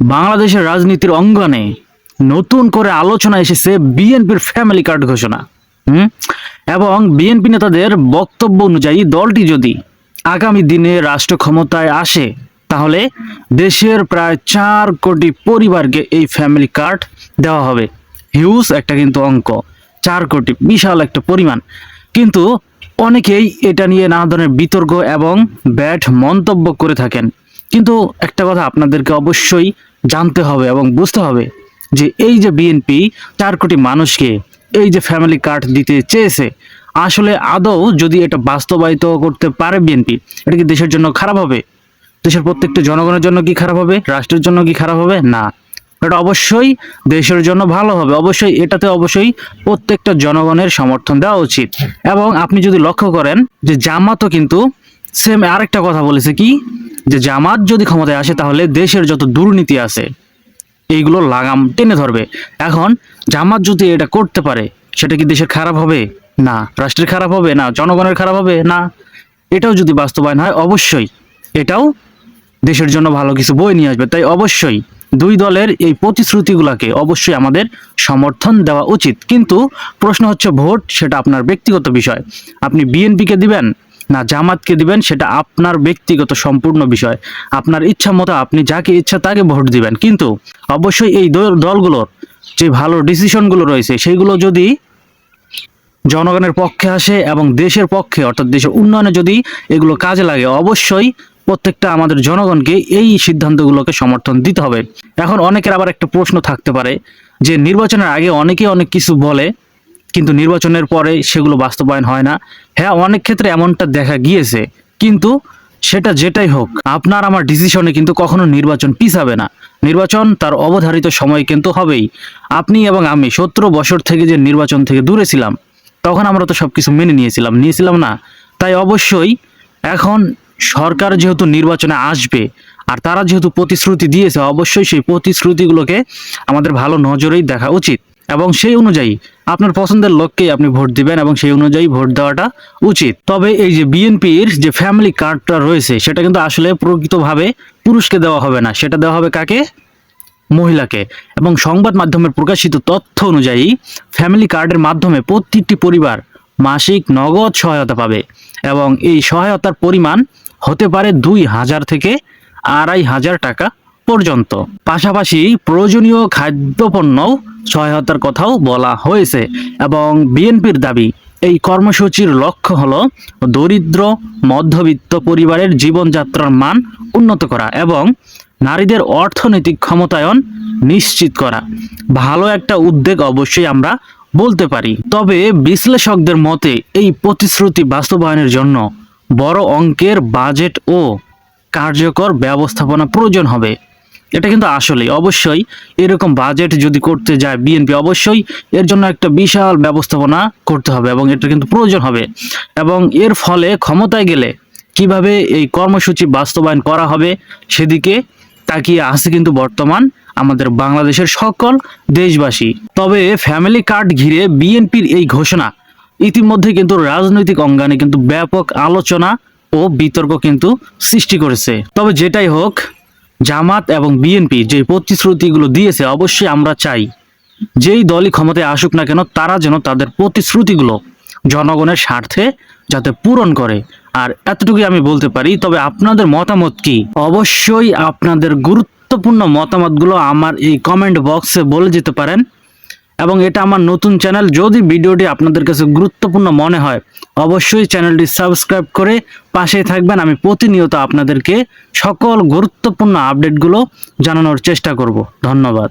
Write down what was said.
বাংলাদেশের রাজনীতির অঙ্গনে নতুন করে আলোচনা এসেছে বিএনপির ফ্যামিলি কার্ড ঘোষণা, হুম? এবং বিএনপি নেতাদের বক্তব্য অনুযায়ী দলটি যদি আগামী দিনে রাষ্ট্র ক্ষমতায় আসে, তাহলে দেশের প্রায় চার কোটি পরিবারকে এই ফ্যামিলি কার্ড দেওয়া হবে। হিউজ একটা কিন্তু অঙ্ক, চার কোটি, বিশাল একটা পরিমাণ। কিন্তু অনেকেই এটা নিয়ে নানা ধরনের বিতর্ক এবং ব্যাট মন্তব্য করে থাকেন। কিন্তু একটা কথা আপনাদেরকে অবশ্যই জানতে হবে এবং বুঝতে হবে যে এই যে বিএনপি চার কোটি মানুষকে এই যে ফ্যামিলি কার্ড দিতে চেয়েছে, আসলে আদৌ যদি এটা বাস্তবায়িত করতে পারে বিএনপি এটা কি দেশের জন্য খারাপ হবে? দেশের প্রত্যেকটা জনগণের জন্য কি খারাপ হবে? রাষ্ট্রের জন্য কি খারাপ হবে? না। এটা অবশ্যই দেশের জন্য ভালো হবে। অবশ্যই এটাতে অবশ্যই প্রত্যেকটা জনগণের সমর্থন দেওয়া উচিত। এবং আপনি যদি লক্ষ্য করেন যে জামাতও কিন্তু সেম আরেকটা কথা বলেছে কি? যে জামাত যদি ক্ষমতায় আসে, তাহলে দেশের যত দুর্নীতি আছে, এইগুলো লাগাম টেনে ধরবে। এখন জামাত যদি এটা করতে পারে, সেটা কি দেশের খারাপ হবে? না। রাষ্ট্রের খারাপ হবে? না। জনগণের খারাপ হবে? না। এটাও যদি বাস্তবায়ন হয়, অবশ্যই এটাও দেশের জন্য ভালো কিছু বই নিয়ে আসবে। তাই অবশ্যই দুই দলের এই প্রতিশ্রুতিগুলোকে অবশ্যই আমাদের সমর্থন দেওয়া উচিত। কিন্তু প্রশ্ন হচ্ছে ভোট, সেটা আপনার ব্যক্তিগত বিষয়। আপনি বিএনপিকে দিবেন না জামাতকে দিবেন, সেটা আপনার ব্যক্তিগত, সম্পূর্ণ বিষয়। আপনার ইচ্ছা মতো আপনি যাকে ইচ্ছা তাকে ভোট দিবেন। কিন্তু অবশ্যই এই দল- দলগুলোর যে ভালো ডিসিশনগুলো রয়েছে সেইগুলো যদি জনগণের পক্ষে আসে এবং দেশের পক্ষে, অর্থাৎ দেশের উন্নয়নে যদি এগুলো কাজে লাগে, অবশ্যই প্রত্যেকটা আমাদের জনগণকে এই সিদ্ধান্তগুলোকে সমর্থন দিতে হবে। এখন অনেকের আবার একটা প্রশ্ন থাকতে পারে, যে নির্বাচনের আগে অনেকে অনেক কিছু বলে কিন্তু নির্বাচনের পরে সেগুলো বাস্তবায়ন হয় না। হ্যাঁ অনেক ক্ষেত্রে এমনটা দেখা গিয়েছে। কিন্তু সেটা যেটাই হোক, আপনার আমার ডিসিশনে কিন্তু কখনো নির্বাচন পিছাবে না। নির্বাচন তার অবধারিত সময় কিন্তু হবেই। আপনি এবং আমি সতেরো বছর থেকে যে নির্বাচন থেকে দূরে ছিলাম, তখন আমরা তো সব কিছু মেনে নিয়েছিলাম। নিয়েছিলাম না। তাই অবশ্যই এখন সরকার যেহেতু নির্বাচনে আসবে, আর তারা যেহেতু প্রতিশ্রুতি দিয়েছে, অবশ্যই সেই প্রতিশ্রুতিগুলোকে আমাদের ভালো নজরেই দেখা উচিত। এবং সেই অনুযায়ী আপনার পছন্দের লোককেই আপনি ভোট দিবেন এবং সেই অনুযায়ী ভোট দেওয়াটা উচিত। তবে এই যে বিএনপির যে ফ্যামিলি কার্ডটা রয়েছে, সেটা কিন্তু আসলে প্রকৃতভাবে পুরুষকে দেওয়া হবে না। সেটা দেওয়া হবে কাকে? মহিলাকে। এবং সংবাদ মাধ্যমের প্রকাশিত তথ্য অনুযায়ী ফ্যামিলি কার্ডের মাধ্যমে প্রতিটি পরিবার মাসিক নগদ সহায়তা পাবে এবং এই সহায়তার পরিমাণ হতে পারে দুই হাজার থেকে আড়াই হাজার টাকা পর্যন্ত। পাশাপাশি প্রয়োজনীয় খাদ্যপণ্য সহায়তার কথাও বলা হয়েছে এবং বিএনপির দাবি, এই কর্মসূচির লক্ষ্য হল দরিদ্র, মধ্যবিত্ত পরিবারের জীবনযাত্রার মান উন্নত করা এবং নারীদের অর্থনৈতিক ক্ষমতায়ন নিশ্চিত করা। ভালো একটা উদ্যোগ অবশ্যই আমরা বলতে পারি। তবে বিশ্লেষকদের মতে, এই প্রতিশ্রুতি বাস্তবায়নের জন্য বড় অঙ্কের বাজেট ও কার্যকর ব্যবস্থাপনা প্রয়োজন হবে। এটা কিন্তু আসলেই। অবশ্যই এরকম বাজেট যদি করতে যায় বিএনপি অবশ্যই এর জন্য একটা বিশাল ব্যবস্থাপনা করতে হবে এবং এটা কিন্তু প্রয়োজন হবে। এবং এর ফলে ক্ষমতায় গেলে কীভাবে এই কর্মসূচি বাস্তবায়ন করা হবে সেদিকে তাকিয়ে আছে কিন্তু বর্তমান আমাদের বাংলাদেশের সকল দেশবাসী। তবে ফ্যামিলি কার্ড ঘিরে বিএনপির এই ঘোষণা ইতিমধ্যে কিন্তু রাজনৈতিক অঙ্গনে কিন্তু ব্যাপক আলোচনা ও বিতর্ক কিন্তু সৃষ্টি করেছে। তবে যেটাই হোক জামাত এবং বিএনপি যে প্রতিশ্রুতিগুলো দিয়েছে, অবশ্যই আমরা চাই যেই দলই ক্ষমতায় আসুক না কেন, তারা যেন তাদের প্রতিশ্রুতিগুলো জনগণের স্বার্থে যাতে পূরণ করে। আর এতটুকুই আমি বলতে পারি, তবে আপনাদের মতামত কি? অবশ্যই আপনাদের গুরুত্বপূর্ণ মতামতগুলো আমার এই কমেন্ট বক্সে বলে যেতে পারেন। এবং এটা আমার নতুন চ্যানেল। যদি ভিডিওটি আপনাদের কাছে গুরুত্বপূর্ণ মনে হয়, অবশ্যই চ্যানেলটি সাবস্ক্রাইব করে পাশে থাকবেন। আমি প্রতিনিয়ত আপনাদেরকে সকল গুরুত্বপূর্ণ আপডেটগুলো জানানোর চেষ্টা করব। ধন্যবাদ।